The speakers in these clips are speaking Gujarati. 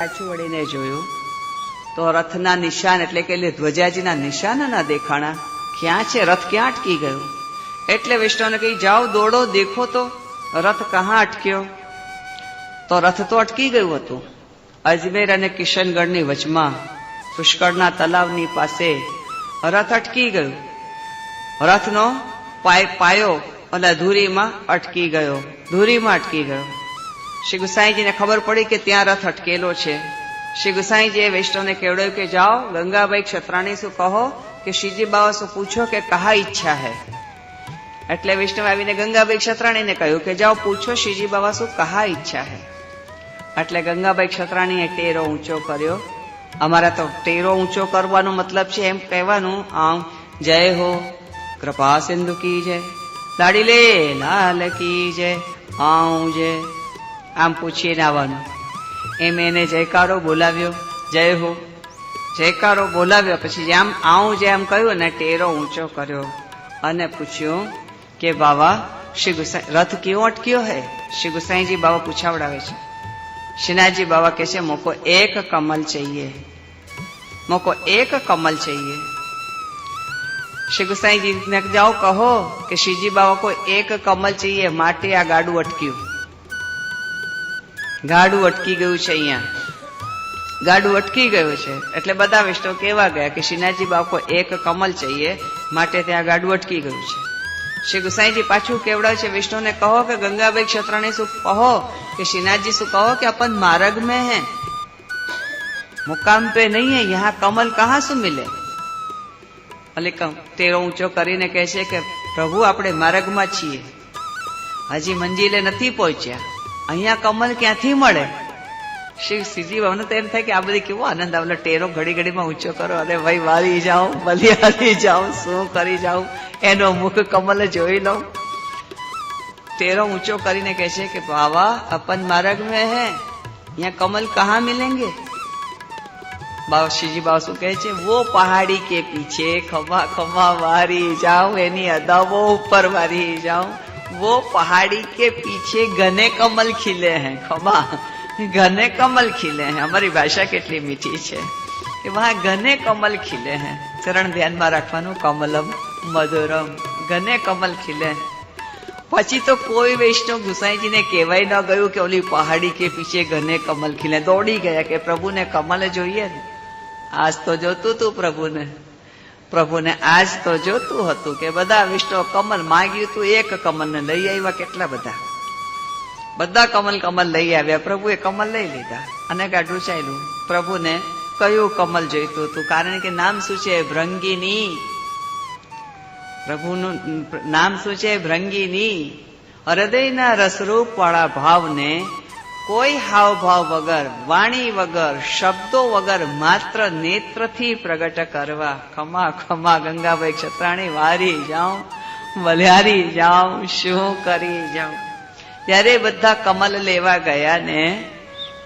પાછું વળીને જોયું. તો રથના નિશાન એટલે કે ધ્વજાજીના નિશાનના દેખાણા ક્યાં છે? રથ ક્યાં અટકી ગયો? એટલે વૈષ્ણવને કહી, જાઓ, દોડો, દેખો તો. રથ કહાં અટક્યો? તો રથ તો અટકી ગયું હતું. અજમેર અને કિશનગઢની વચમાં, પુષ્કળના તલાવની પાસે રથ અટકી ગયું. રથનો પાય પાયો અને ધૂરીમાં અટકી ગયો. ધૂરીમાં અટકી ગયો. શ્રી ગુસાઈજીને ખબર પડી કે ત્યાં રથ અટકેલો છે. શ્રી ગુસાઈજીએ વૈષ્ણવને કેવડાવ્યું કે જાઓ ગંગાબાઈ ક્ષત્રાણી શું કહો કે શ્રીજી બાવા શું પૂછો કે કહા ઈચ્છા હે? એટલે વૈષ્ણવ આવીને ગંગાબાઈ ક્ષત્રાણીને કહ્યું કે જાઓ, પૂછો શ્રીજી બાવા શું કહા ઈચ્છા હે? એટલે ગંગાબાઈ ક્ષત્રાણીએ ટેરો ઊંચો કર્યો. અમારા તો ટેરો ઊંચો કરવાનો મતલબ છે એમ કહેવાનું, આમ, જય હો, કૃપા સિંધુ કી જય. લાડી લે, લાલ કી જય આઉ જય. આમ પૂછીને આવવાનું. એમ એને જયકારો બોલાવ્યો, જય હો. જયકારો બોલાવ્યો, પછી જેમ આવું જે એમ કહ્યું ને ટેરો ઊંચો કર્યો અને પૂછ્યું કે, બાવા, શ્રી ગુસાઈ, રથ કયો અટક્યો હે? શ્રી ગુસાઈજી બાબા પૂછાવડાવે છે. શ્રીનાથજી બાવા કહે છે, મોકો એક કમલ ચઈએ મોકો એક કમલ ચઈએ શ્રી ગુસાઈજી જાઓ કહો કે શ્રીજી બાવા, કોઈ એક કમલ ચઈએ માટે આ ગાડું અટક્યું. ગાડું અટકી ગયું છે અહીંયા. ગાડું અટકી ગયું છે. એટલે બધા વિષ્ણુ કહેવા ગયા કે શ્રીનાથજી બાપકો એક કમલ ચઈએ માટે ત્યાં ગાડું અટકી ગયું છે. શ્રી ગુસાઈજી પાછું કેવડાવે છે? વિષ્ણુને કહો કે ગંગાભાઈ ક્ષત્રને શું? કહો કે શ્રીનાથજી શું કહો કે અપન માર્ગ મેં હે? મુકામ પે નહીં હે, યહાં કમલ કહાં શું મિલે? એટલે તેરો ઊંચો કરીને કહે છે કે પ્રભુ, આપણે માર્ગમાં છીએ. હજી મંજિલે નથી પહોંચ્યા. અહીંયા કમલ ક્યાંથી મળે? શિવ સીજી ભવન તો એમ થાય કે આ બધી કેવો આનંદ આવે. ટેરો ઘડી ઘડીમાં ઊંચો કરો. અરે ભાઈ વારી જાઓ બલિયારી જાઓ, શું કરી જાઉં એનો મુખ કમલ જોઈ લઉં ટેરો ઊંચો કરીને કહે છે કે બાવા અપન માર્ગ મેં હે. અહીંયા કમલ કહા મિલેંગે? બાબા શ્રીજી બાબા શું કહે છે? વો પહાડી કે પીછે, ખભા ખભા વારી જાઓ એની અદાબો ઉપર વારી જાઉં. वो पहाड़ी के पीछे घने कमल खिले हैं खमा घने कमल खिले हैं हमारी भाषा કેટલી મીઠી છે કે વહાં ઘને કમલ ખીલે हैं ચરણ ધ્યાનમાં રાખવાનું કમલમ મધુરમ ઘને કમલ ખીલે પછી તો કોઈ વૈષ્ણવ ગુસાઈજીને કહેવાય ન ગયું કે ઓલી પહાડી કે પીછે ઘને કમલ ખીલે દોડી ગયા કે પ્રભુને કમલ જોઈએ ને આજ તો જોતું તું પ્રભુને પ્રભુને આજ તો જોતું હતું કે બધા વિષ્ણુ કમલ માગ્યું તું, એક કમલને લઈ આવ્યા કેટલા બધા? બધા કમલ કમલ લઈ આવ્યા. પ્રભુએ કમલ લઈ લીધા અને ગાઢું ચાલ્યું. પ્રભુને કયું કમલ જોઈતું હતું? કારણ કે નામ શું છે? ભ્રંગીની. પ્રભુનું નામ શું છે? ભ્રંગીની. હૃદયના રસરૂપ વાળા ભાવને કોઈ હાવભાવ વગર, વાણી વગર, શબ્દો વગર માત્ર નેત્રથી પ્રગટ કરવા. ખમા ખમા, ગંગાભાઈ ક્ષત્રાણી વારી જાઉં વલિયારી જાઉં, શું કરી જાઉં. ત્યારે બધા કમલ લેવા ગયા ને,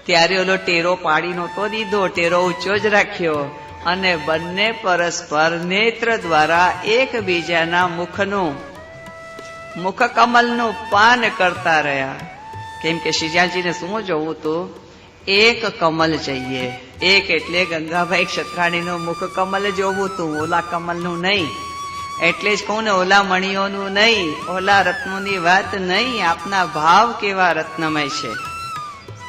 ત્યારે ઓલો ટેરો પાડી નહોતો દીધો. ટેરો ઊંચો જ રાખ્યો અને બંને પરસ્પર નેત્ર દ્વારા એકબીજાના મુખનું, મુખ કમલનું પાન કરતા રહ્યા. કેમ કે શ્રીજાજીને શું જોવું હતું એક કમલ જોઈએ. એક એટલે ગંગાભાઈ ક્ષત્રાણીનું મુખ કમલ જોવું હતું ઓલા કમલનું નહીં. એટલે જ કહું ને ઓલા મણીઓનું નહીં, ઓલા રત્નોની વાત નહીં, આપના ભાવ કેવા રત્નમય છે?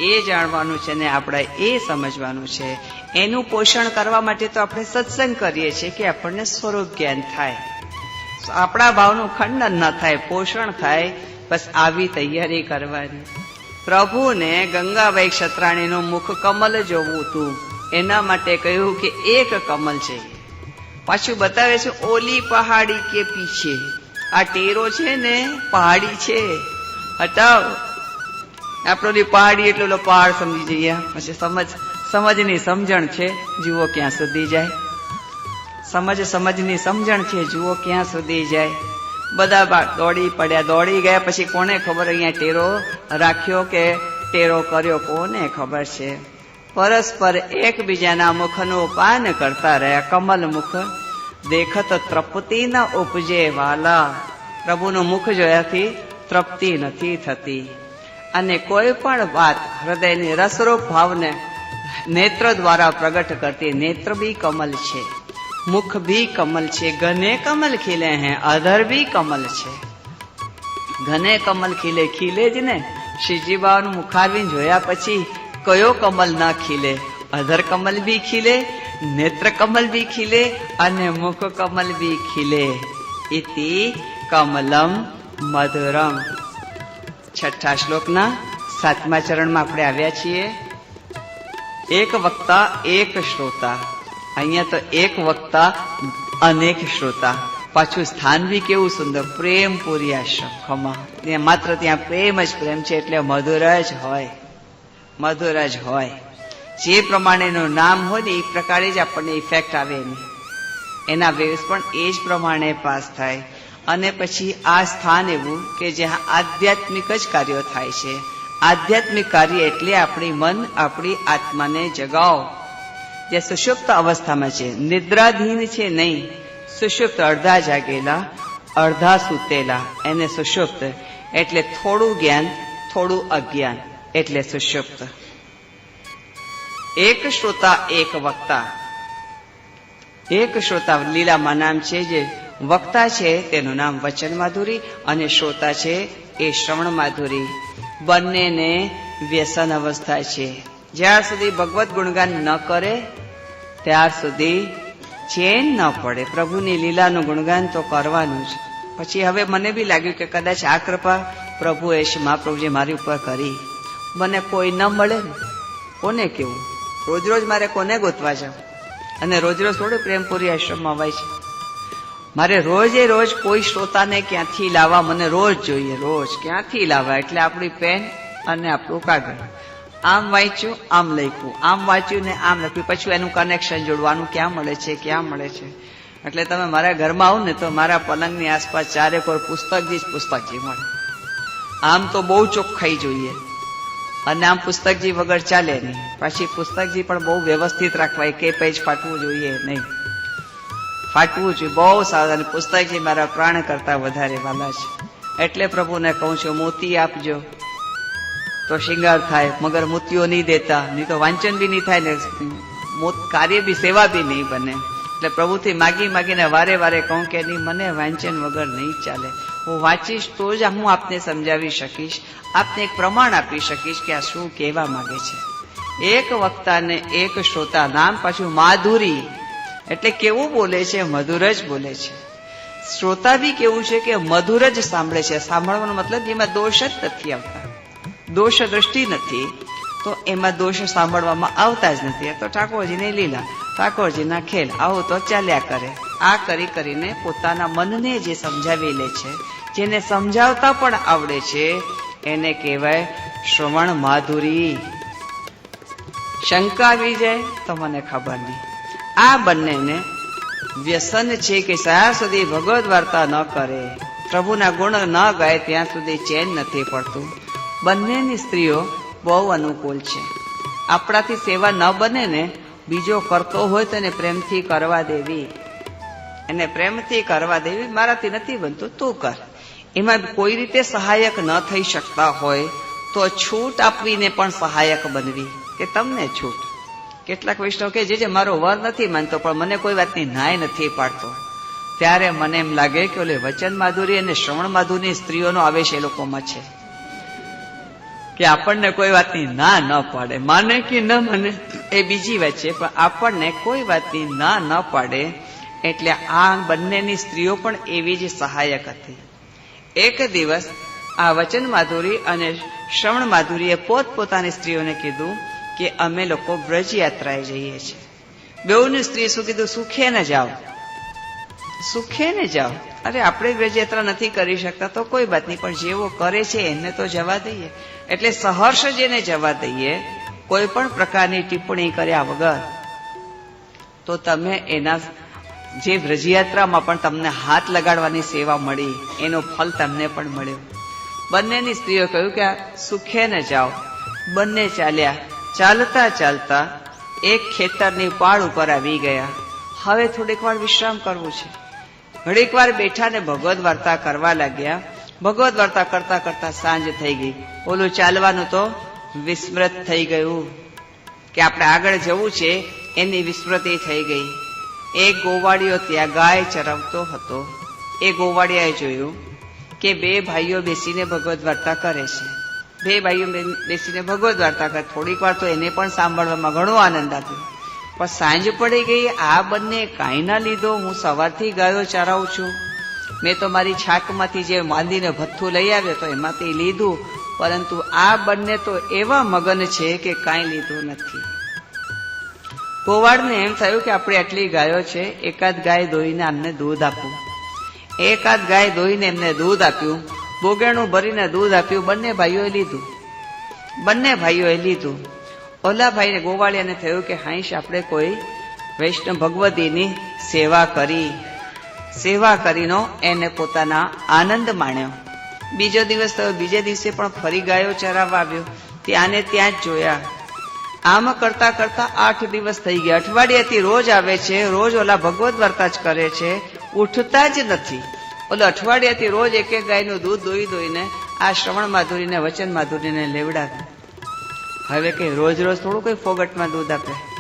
એ જાણવાનું છે ને આપણે એ સમજવાનું છે. એનું પોષણ કરવા માટે તો આપણે સત્સંગ કરીએ છીએ કે આપણને સ્વરૂપ જ્ઞાન થાય. આપણા ભાવનું ખંડન ન થાય, પોષણ થાય બસ આવી તૈયારી કરવાની. પ્રભુને ગંગાબાઈ ક્ષત્રાણીનું મુખ કમલ જોવું હતું. એના માટે કહ્યું કે એક કમલ છે. પાછું બતાવે છે ઓલી પહાડી કે પીછે. આ ટેરો છે ને પહાડી છે. હટાવ. આપણો પહાડી એટલે ઓલો પહાડ સમજી જઈએ. પછી સમજ, સમજની સમજણ છે. જુઓ ક્યાં સુધી જાય. સમજ, સમજની સમજણ છે. જુઓ ક્યાં સુધી જાય. બધા દોડી પડ્યા. દોડી ગયા પછી કોને ખબર? અહીંયા ટેરો રાખ્યો કે ટેરો કર્યો? કોને ખબર છે? પરસ્પર એકબીજાના મુખનું પાન કરતા રહ્યા. કમલ મુખ દેખત તૃપ્તિના ઉપજે વાલા. પ્રભુનું મુખ જોયાથી તૃપ્તિ નથી થતી. અને કોઈ પણ વાત હૃદયની રસરૂપ ભાવને નેત્ર દ્વારા પ્રગટ કરતી નેત્ર બી કમલ છે. મુખ ભી કમલ છે, ઘને કમલ ખીલે હે અધર ભી કમલ છે. ઘને કમલ ખીલે ખીલે જ ને. શ્રીજી બાબાનું મુખારવીન જોયા પછી કયો કમલ ના ખીલે? અધર કમલ બી ખીલે, નેત્ર કમલ બી ખીલે અને મુખ કમલ બી ખીલે. ઇતિ કમલમ મધુરમ. છઠ્ઠા શ્લોકના સાતમા ચરણમાં આપણે આવ્યા છીએ. એક વક્તા, એક શ્રોતા. અહીંયા તો એક વક્તા, અનેક શ્રોતા. પાછું સ્થાન બી કેવું સુંદર. પ્રેમપુરી આશ્રમ. ખમા. ત્યાં માત્ર ત્યાં પ્રેમ જ પ્રેમ છે, એટલે મધુર જ હોય. મધુર જ હોય. જે પ્રમાણેનું નામ હોય ને, એ પ્રકારે જ આપણને ઇફેક્ટ આવે એની. એના વેવ્સ પણ એ જ પ્રમાણે પાસ થાય. અને પછી આ સ્થાન એવું કે જ્યાં આધ્યાત્મિક જ કાર્યો થાય છે. આધ્યાત્મિક કાર્ય એટલે આપણી મન, આપણી આત્માને જગાવો. જે સુષુપ્ત અવસ્થામાં છે. નિદ્રાધીન છે નહીં. સુષુપ્ત અડધા જાગેલા, અડધા સૂતેલા. એને સુષુપ્ત એટલે થોડું જ્ઞાન, થોડું અજ્ઞાન એટલે સુષુપ્ત. એક શ્રોતા, એક વક્તા. એક શ્રોતા લીલામાં નામ છે જે વક્તા છે, તેનું નામ વચન માધુરી અને શ્રોતા છે એ શ્રવણ માધુરી. બંનેને વ્યસન અવસ્થા છે. જ્યાર સુધી ભગવત ગુણગાન ન કરે, ત્યાર સુધી ચેન ન પડે. પ્રભુની લીલાનું ગુણગાન તો કરવાનું જ. પછી હવે મને બી લાગ્યું કે કદાચ આ કૃપા પ્રભુએ મહાપ્રભુજી મારી ઉપર કરી. મને કોઈ ન મળે ને. કોને કેવું? રોજ રોજ મારે કોને ગોતવા જાઉં? અને રોજ રોજ થોડું પ્રેમપુરી આશ્રમમાં અવાય છે. મારે રોજે રોજ કોઈ શ્રોતાને ક્યાંથી લાવવા? મને રોજ જોઈએ, રોજ. ક્યાંથી લાવવા? એટલે આપણી પેન અને આપણું કાગળ. આમ વાંચ્યું, આમ લખ્યું. આમ વાંચ્યું ને આમ લખ્યું. પછી એનું કનેક્શન જોડવાનું ક્યાં મળે છે, ક્યાં મળે છે? એટલે તમે મારા ઘરમાં આવો ને તો મારા પલંગની આસપાસ ચારે કોઈ પુસ્તકજી જ પુસ્તકજી મળે. આમ તો બહુ ચોખ્ખાઈ જોઈએ. અને આમ પુસ્તકજી વગર ચાલે નહીં. પાછી પુસ્તકજી પણ બહુ વ્યવસ્થિત રાખવાય, કે પેજ ફાટવું જોઈએ નહીં. ફાટવું જોઈએ, બહુ સારું. અને પુસ્તકજી મારા પ્રાણ કરતા વધારે વાલા છે. એટલે પ્રભુને કહું છું, મોતી આપજો. તો શિંગાર થાય, મગર મોતીઓ નહીં દેતા, નહીં તો વાંચન બી નહીં થાય ને કાર્ય બી, સેવા બી નહીં બને. એટલે પ્રભુથી માગી માગીને વારે વારે કહું કે નહીં, મને વાંચન વગર નહીં ચાલે. હું વાંચીશ તો જ હું આપને સમજાવી શકીશ, આપને એક પ્રમાણ આપી શકીશ કે આ શું કહેવા માગે છે. એક વક્તાને એક શ્રોતા નામ પાછું માધુરી, એટલે કેવું બોલે છે, મધુર જ બોલે છે. શ્રોતા બી કેવું છે કે મધુર જ સાંભળે છે. સાંભળવાનો મતલબ એમાં દોષ જ નથી આવતા. દોષ દ્રષ્ટિ નથી, તો એમાં દોષ સાંભળવામાં આવતા જ નથી. તો ઠાકોરજીની લીલા, ઠાકોરજીના ખેલ, આવો તો ચાલ્યા કરે. આ કરી કરીને પોતાના મનને જે સમજાવી લે છે, જેને સમજાવતા પણ આવડે છે, એને કહેવાય શ્રવણ માધુરી. શંકા આવી જાય તો મને ખબર નહીં. આ બંનેને વ્યસન છે કે જ્યાં સુધી ભગવદ વાર્તા ન કરે. પ્રભુના ગુણ ન ગાય, ત્યાં સુધી ચેન નથી પડતું. બંનેની સ્ત્રીઓ બહુ અનુકૂળ છે. આપણાથી સેવા ન બને ને બીજો કરતો હોય તો એને પ્રેમથી કરવા દેવી. એને પ્રેમથી કરવા દેવી મારાથી નથી બનતું, તું કર. એમાં કોઈ રીતે સહાયક ન થઈ શકતા હોય તો છૂટ આપવીને પણ સહાયક બનવી, કે તમને છૂટ. કેટલાક વૈષ્ણવ કે જે જે મારો વર નથી માનતો, પણ મને કોઈ વાતની નાય નથી પાડતો. ત્યારે મને એમ લાગે કે ઓલે વચન માધુરી અને શ્રવણ માધુરી સ્ત્રીઓનો આવેશ એ લોકોમાં છે. કે આપણને કોઈ વાતની ના ન પાડે. માને કે ન મને એ બીજી વાત છે, પણ આપણને કોઈ વાતની ના ન પાડે એટલે આ બંનેની સ્ત્રીઓ પણ એવી જ સહાયક હતી. એક દિવસ આ વચન માધુરી અને શ્રવણ માધુરીએ પોતપોતાની સ્ત્રીઓને કીધું કે અમે લોકો વ્રજયાત્રાએ જઈએ છીએ. બેઉની સ્ત્રી શું કીધું? સુખે ને જાઓ. સુખે ને જાઓ? અરે, આપણે વ્રજયાત્રા નથી કરી શકતા, તો કોઈ વાત નહીં પણ જેવો કરે છે, એને તો જવા દઈએ. એટલે સહર્ષ જેને જવા દઈએ, કોઈ પણ પ્રકારની ટિપ્પણી કર્યા વગર, તો તમે એના જે વ્રજયાત્રામાં પણ તમને હાથ લગાડવાની સેવા મળી, એનો ફલ તમને પણ મળ્યો. બંનેની સ્ત્રીઓ કહ્યું કે સુખે ને જાઓ. બંને ચાલ્યા. ચાલતા ચાલતા એક ખેતરની પાળ ઉપર આવી ગયા. હવે થોડીક વાર વિશ્રામ કરવું છે. ઘડીક વાર બેઠા ને ભગવદ વાર્તા કરવા લાગ્યા. ભગવદ વાર્તા કરતા કરતા સાંજ થઈ ગઈ. ઓલું ચાલવાનું તો વિસ્મૃત થઈ ગયું. કે આપણે આગળ જવું છે, એની વિસ્મૃતિ થઈ ગઈ. એ ગોવાળીઓ ત્યાં ગાય ચરાવતો હતો. એ ગોવાળિયાએ જોયું કે બે ભાઈઓ બેસીને ભગવત વાર્તા કરે છે. બે ભાઈઓ બેસીને ભગવત વાર્તા કરે. થોડીક વાર તો એને પણ સાંભળવામાં ઘણો આનંદ આવ્યો. પણ સાંજ પડી ગઈ, આ બંને કાંઈ ના લીધો. હું સવારથી ગાયો ચરાવું છું. મેં તો મારી છાકમાંથી જે માંદીને ભથ્થું લઈ આવ્યો તો એમાંથી લીધું. પરંતુ આ બંને તો એવા મગન છે કે કાંઈ લીધું નથી. ગોવાળને એમ થયું કે આપણે આટલી ગાયો છે, એકાદ ગાય દોઈને આમને દૂધ આપવું એકાદ ગાય દોઈને એમને દૂધ આપ્યું, બોગેણું ભરીને દૂધ આપ્યું, બંને ભાઈઓએ લીધું. બંને ભાઈઓએ લીધું. ઓલા ભાઈને ગોવાળિયાને થયું કે હાઈશ, આપણે કોઈ વૈષ્ણવ ભગવતીની સેવા કરી. સેવા કરીનો એને પોતાના આનંદ માણ્યો. બીજો દિવસ થયો, બીજે દિવસે પણ ફરી ગાયો ચરાવવા આવ્યો. ત્યાંને ત્યાં જ જોયા. આમ કરતા કરતા આઠ દિવસ થઈ ગયા. અઠવાડિયાથી રોજ આવે છે, રોજ ઓલા ભગવત વાર્તા જ કરે છે, ઉઠતા જ નથી. ઓલો અઠવાડિયાથી રોજ એક એક ગાયનું દૂધ દોઈ દોઈને આ શ્રવણ માધુરીને, વચન માધુરીને લેવડાવે. હવે કંઈ રોજ રોજ થોડું કંઈ ફોગટમાં દૂધ આપે.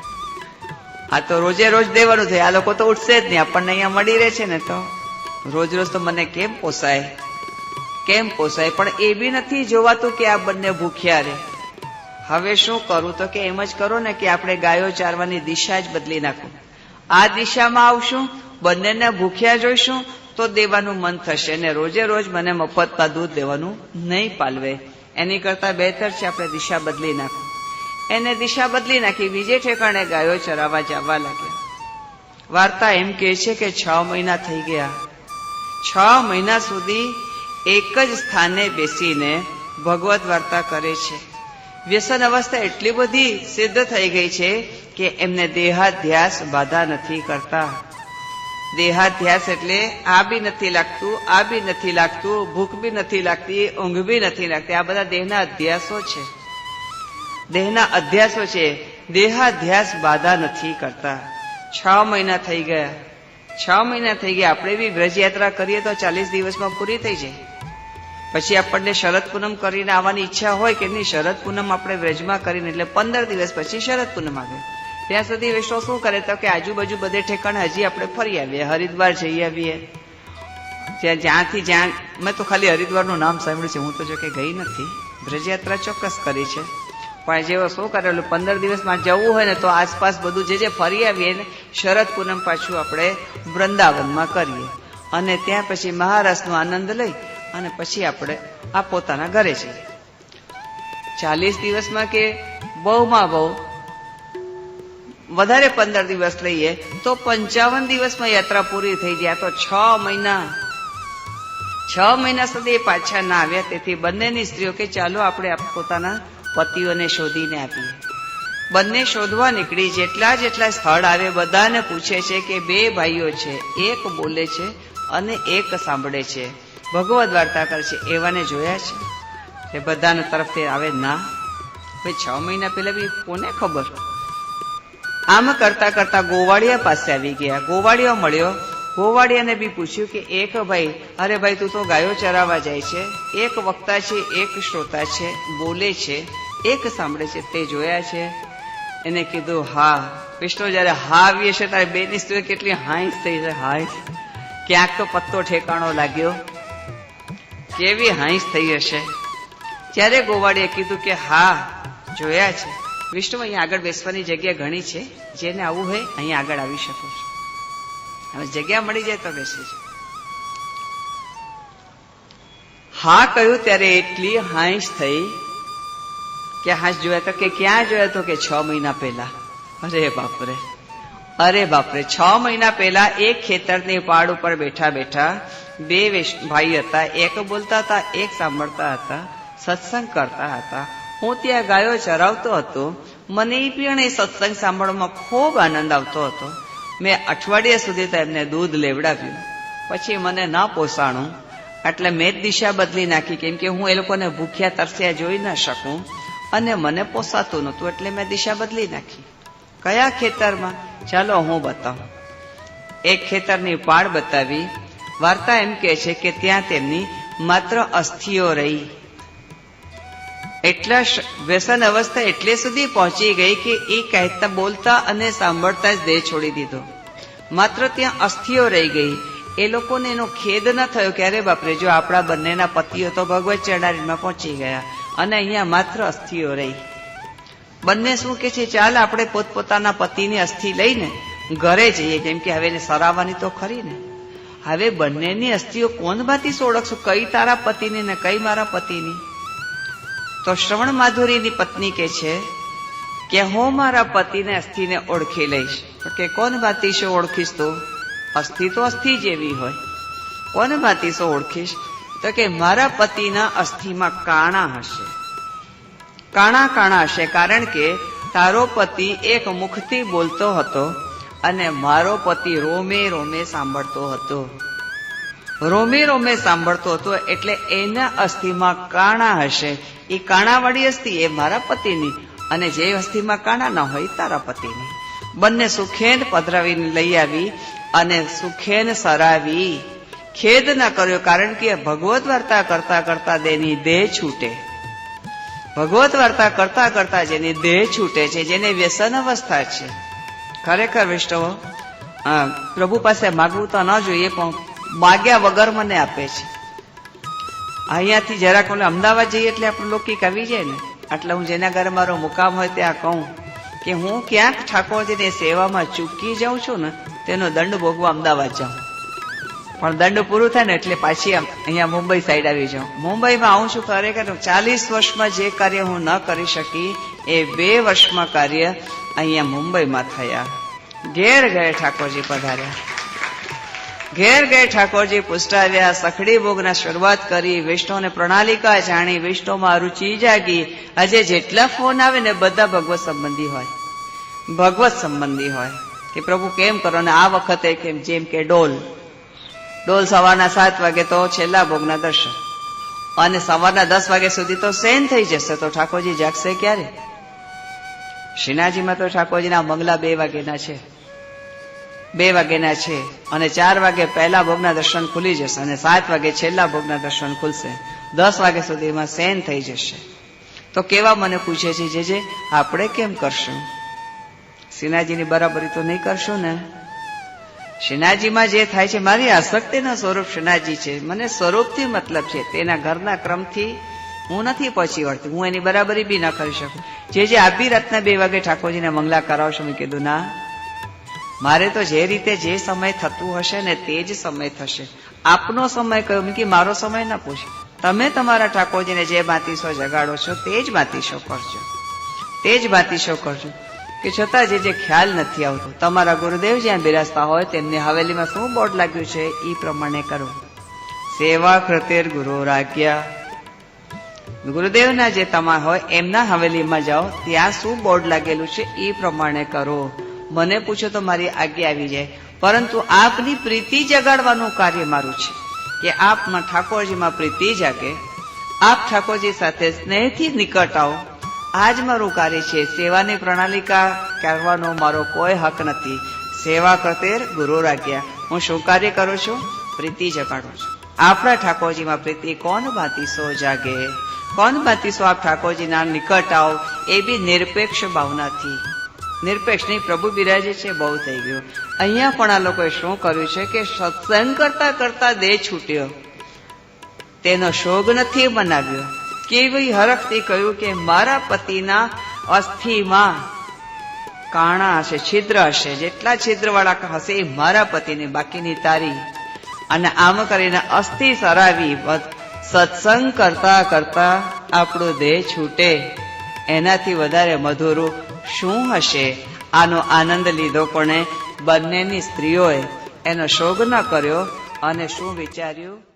આ તો રોજે રોજ દેવાનું થાય. આ લોકો તો ઉઠશે જ નહીં. આપણને અહીંયા મળી રહે છે ને તો. રોજ રોજ તો મને કેમ પોસાય? કેમ પોસાય? પણ એ બી નથી જોવાતું કે આ બંને ભૂખ્યા રહે હવે શું કરું તો કે એમ જ કરો ને કે આપણે ગાયો ચારવાની દિશા જ બદલી નાખો. આ દિશામાં આવશું, બંનેને ભૂખ્યા જોઈશું, તો દેવાનું મન થશે ને રોજે રોજ મને મફતમાં દૂધ દેવાનું નહીં પાલવે. એની કરતા બહેતર છે આપણે દિશા બદલી નાખો એને દિશા બદલી નાખી, બીજે ઠેકાણે ગાયો ચરાવવા જવા લાગ્યા. વાર્તા એમ કહે છે કે છ મહિના થઈ ગયા. છ મહિના સુધી એક જ સ્થાને બેસીને ભગવત વાર્તા કરે છે. વ્યસન અવસ્થા એટલી બધી સિદ્ધ થઈ ગઈ છે કે એમને દેહાધ્યાસ બાધા નથી કરતા. દેહાધ્યાસ એટલે આ બી નથી લાગતું, આ બી નથી લાગતું, ભૂખ બી નથી લાગતી, ઊંઘ બી નથી લાગતી. આ બધા દેહના અધ્યાસો છે. દેહના અધ્યાસો છે. દેહાધ્યાસ બાધા નથી કરતા. છ મહિના થઈ ગયા. છ મહિના થઈ ગયા. આપણે બી વ્રજયાત્રા કરીએ તો ચાલીસ દિવસમાં પૂરી થઈ જાય. પછી આપણને શરદ પૂનમ કરીને આવવાની ઈચ્છા હોય કે નહીં, શરદ પૂનમ આપણે વ્રજમાં કરીને, એટલે પંદર દિવસ પછી શરદ પૂનમ આવે. ત્યાં સુધી વૈષ્ણવ શું કરે તો કે આજુબાજુ બધે ઠેકાણ હજી આપણે ફરી આવીએ, હરિદ્વાર જઈ આવીએ. ત્યાં જ્યાંથી જ્યાં, મેં તો ખાલી હરિદ્વારનું નામ સાંભળ્યું છે. હું તો જો કે ગઈ નથી. વ્રજયાત્રા ચોક્કસ કરી છે. પણ જેવો શું કરેલું, પંદર દિવસમાં જવું હોય ને તો આસપાસ બધું જે જે ફરી આવીએ ને, શરદ પૂનમ પાછું આપણે વૃંદાવનમાં કરીએ. અને ત્યાં પછી મહારાષ્ટ્રનો આનંદ લઈ અને પછી આપણે આ પોતાના ઘરે જઈએ. ચાલીસ દિવસમાં કે બહુમાં બહુ, વધારે પંદર દિવસ લઈએ, તો પંચાવન દિવસમાં યાત્રા પૂરી થઈ જાય. તો છ મહિના. છ મહિના સુધી પાછા ના આવ્યા. તેથી બંનેની સ્ત્રીઓ કે ચાલો આપણે પોતાના પતિઓને શોધીને આપીએ. બંને શોધવા નીકળી, જેટલા જેટલા સ્થળ આવે, બધાને પૂછે છે કે બે ભાઈઓ છે, એક બોલે છે અને એક સાંભળે છે. ભગવદ વાર્તા કરે છે, એવાને જોયા છે? એ બધાના તરફથી આવે ના. ભાઈ છ મહિના પહેલા બી કોને ખબર? આમ કરતા કરતા ગોવાળિયા પાસે આવી ગયા. ગોવાળિયો મળ્યો. ગોવાળિયાને બી પૂછ્યું કે, એક ભાઈ, અરે ભાઈ, તું તો ગાયો ચરાવવા જાય છે. એક વક્તા છે, એક શ્રોતા છે, બોલે છે. એક સાંભળે છે, તે જોયા છે. એને કીધું, હા, વિષ્ણુ, જયારે હા આવીએ છે તારે બેની સ્ત્રીઓ કેટલી હાઈસ થઈ છે હાઈસ ક્યાંક તો પત્તો ઠેકાણો લાગ્યો. કેવી હાઈસ થઈ હશે? ત્યારે ગોવાળીએ કીધું કે, હા, જોયા છે. વિષ્ણુ, અહીંયા આગળ બેસવાની જગ્યા ઘણી છે. જેને આવવું હોય, અહીંયા આગળ આવી શકો છો. હવે જગ્યા મળી જાય તો બેસી છે. હા કહ્યું, ત્યારે એટલી હાંસ થઈ કે હાંસ જોયા તો કે ક્યાં જોયા તો કે છ મહિના પહેલા? અરે બાપરે. અરે બાપરે, છ મહિના પહેલા એક ખેતરની પાડ ઉપર બેઠા બેઠા બે ભાઈ હતા, એક બોલતા હતા, એક સાંભળતા હતા, સત્સંગ કરતા હતા. હું ત્યાં ગાયો ચરાવતો હતો. મને પણ એ સત્સંગ સાંભળવામાં ખૂબ આનંદ આવતો હતો. મેં અઠવાડિયા સુધી તો એમને દૂધ લેવડાવ્યું. પછી મને ન પોસાણું. એટલે મેં જ દિશા બદલી નાખી, કેમ કે હું એ લોકોને ભૂખ્યા તરસ્યા જોઈ ન શકું. અને મને પોસાતું નહોતું એટલે મેં દિશા બદલી નાખી. કયા ખેતરમાં? ચાલો હું બતાવું. એક ખેતરની પાળ બતાવી. વાર્તા એમ કહે છે કે ત્યાં તેમની માત્ર અસ્થિઓ રહી. એટલા વ્યસન અવસ્થા એટલે સુધી પહોંચી ગઈ કે એ કહેતા, બોલતા અને સાંભળતા જ દેહ છોડી દીધો. માત્ર ત્યાં અસ્થિઓ રહી ગઈ. એ લોકોને એનો ખેદ ન થયો. ક્યારે? બાપરે, જો આપણા બંનેના પતિઓ તો ભગવત ચડારીમાં પહોંચી ગયા. અને અહીંયા માત્ર અસ્થિઓ રહી. બંને શું કે છે, ચાલ આપણે પોતપોતાના પતિની અસ્થિ લઈને ઘરે જઈએ, કેમ કે હવે એને સરાવવાની તો ખરી ને. હવે બંનેની અસ્થિઓ કોણમાંથી ઓળખશું કઈ તારા પતિની ને કઈ મારા પતિની? તો શ્રવણ માધુરીની પત્ની કે છે, કે હું મારા પતિને અસ્થિને ઓળખી લઈશ. કે કોણ ભાતીશો ઓળખીશ તું? અસ્થિ તો અસ્થિ જેવી હોય. કોણ ભાતીશો ઓળખીશ? તો કે મારા પતિના અસ્થિમાં કાણા હશે. કાણા કાણા હશે કારણ કે તારો પતિ એક મુખથી બોલતો હતો અને મારો પતિ રોમે રોમે સાંભળતો હતો. રોમે રોમે સાંભળતો હતો એટલે એના અસ્થિમાં કાણા હશે. એ કાણાવાળી અસ્થિ એ મારા પતિની અને જે અસ્થિમાં કાણા ન હોય તારા પતિની. બંને સુખેન પધરાવીને લઈ આવી અને સુખેન સરાવી. ખેદ ન કર્યો, કારણ કે ભગવત વાર્તા કરતા કરતા દેની દેહ છૂટે. ભગવત વાર્તા કરતા કરતા જેની દેહ છૂટે છે, જેને વ્યસન અવસ્થા છે. ખરેખર વૈષ્ણવો પ્રભુ પાસે માગવું તો ન જોઈએ, પણ માગ્યા વગર મને આપે છે. અહીંયાથી જરાક ઓલે અમદાવાદ જઈએ એટલે આપણું લૌકિક આવી જાય ને. એટલે હું જેના ઘરે મારો મુકામ હોય ત્યાં કહું કે હું ક્યાંક ઠાકોરજીની સેવામાં ચૂકી જાઉં છું ને, તેનો દંડ ભોગવા અમદાવાદ જાઉં. પણ દંડ પૂરું થાય ને એટલે પાછી અહીંયા મુંબઈ સાઈડ આવી જાઉં. મુંબઈમાં આવું છું ખરેખર ચાલીસ વર્ષમાં જે કાર્ય હું ન કરી શકી, એ બે વર્ષમાં કાર્ય અહીંયા મુંબઈમાં થયા. ઘેર ઘેર ઠાકોરજી પધાર્યા. ઘેર ઘેર ઠાકોરજી પુષ્ટાવ્યા, સખડી ભોગના શરૂઆત કરી, વિષ્ણુને પ્રણાલિકા જાણી, વિષ્ણુમાં રુચિ જાગી. આજે જેટલા ફોન આવે ને બધા ભગવત સંબંધી હોય. ભગવત સંબંધી હોય. કે પ્રભુ કેમ કરો? ને આ વખતે કેમ જેમ કે ડોલ. ડોલ સવારના સાત વાગે તો છેલ્લા ભોગના દર્શન. અને સવારના દસ વાગે સુધી તો સેન થઈ જશે. તો ઠાકોરજી જાગશે ક્યારે? શ્રીનાથજીમાં તો ઠાકોરજીના મંગલા બે વાગ્યાના છે. બે વાગેના છે અને ચાર વાગે પહેલા ભોગના દર્શન ખુલી જશે અને સાત વાગે છેલ્લા ભોગના દર્શન ખુલશે. દસ વાગ્યા સુધીમાં સેન થઈ જશે. તો કેવા મને પૂછે છે જે જે આપણે કેમ કરશું? શ્રીનાથજીની બરાબરી તો નહીં કરશું ને? શ્રીનાથજીમાં જે થાય છે, મારી આસક્તિના સ્વરૂપ શ્રીનાથજી છે. મને સ્વરૂપથી મતલબ છે, તેના ઘરના ક્રમથી હું નથી પહોંચી વળતી. હું એની બરાબરી બી ન કરી શકું. જે જે આભી રાતના બે વાગે ઠાકોરજીને મંગલા કરાવશો, મેં કીધું, ના. મારે તો જે રીતે જે સમય થતું હશે ને તે જ સમય થશે. આપનો સમય કયો? મેં કે મારો સમય ન પૂછે. તમે તમારા ઠાકોરજીને જે બાતીશો જગાડો છો, તે જ બાતીશો કરજો. તે જ બાતીશો કરજો. કે છતાં જે જે ખ્યાલ નથી આવતો. તમારા ગુરુદેવ જ્યાં બિરાજતા હોય તેમની હવેલીમાં શું બોર્ડ લાગ્યું છે? એ પ્રમાણે કરો. સેવા કૃતેર ગુરુ રાજ્યા. ગુરુદેવના જે તમા હોય એમના હવેલીમાં જાઓ, ત્યાં શું બોર્ડ લાગેલું છે? એ પ્રમાણે કરો. મને પૂછો તો મારી આજ્ઞા આવી જાય. પરંતુ આપની પ્રીતિ જગાડવાનું કાર્ય મારું છે. કે આપમાં ઠાકોરજીમાં પ્રીતિ જાગે, આપ ઠાકોરજી સાથે સ્નેહથી નિકટ આવો. આ જ મારું કાર્ય છે. સેવાની પ્રણાલિકા કરવાનો મારો કોઈ હક નથી. સેવા કરતેર ગુરુ રાખ્યા હું શું કાર્ય કરું છું? પ્રીતિ જગાડું છું. આપણા ઠાકોરજીમાં પ્રીતિ કોણ બાતીસો જાગે? કોણ બાતીસો આપ ઠાકોરજીના નિકટ આવો? એ બી નિરપેક્ષ ભાવનાથી. નિરપેક્ષ નહીં, પ્રભુ બિરાજે છે, બહુ થઈ ગયું. અહીંયા પણ આ લોકોએ શું કર્યું છે કે સત્સંગ કરતા કરતા દેહ છૂટ્યો. તેનો શોગ નથી બનાવ્યો કેવી હરખથી કહ્યું કે મારા પતિના અસ્થિમાં કાણા હશે, છિદ્ર હશે, જેટલા છિદ્રવાળા હશે એ મારા પતિને, બાકીની તારી. અને આમ કરીને અસ્થિ સરાવી સત્સંગ કરતા કરતા આપણો દેહ છૂટે. એનાથી વધારે મધુરું શું હશે? આનો આનંદ લીધો પણ બંનેની સ્ત્રીઓએ. એનો શોગ ન કર્યો અને શું વિચાર્યું?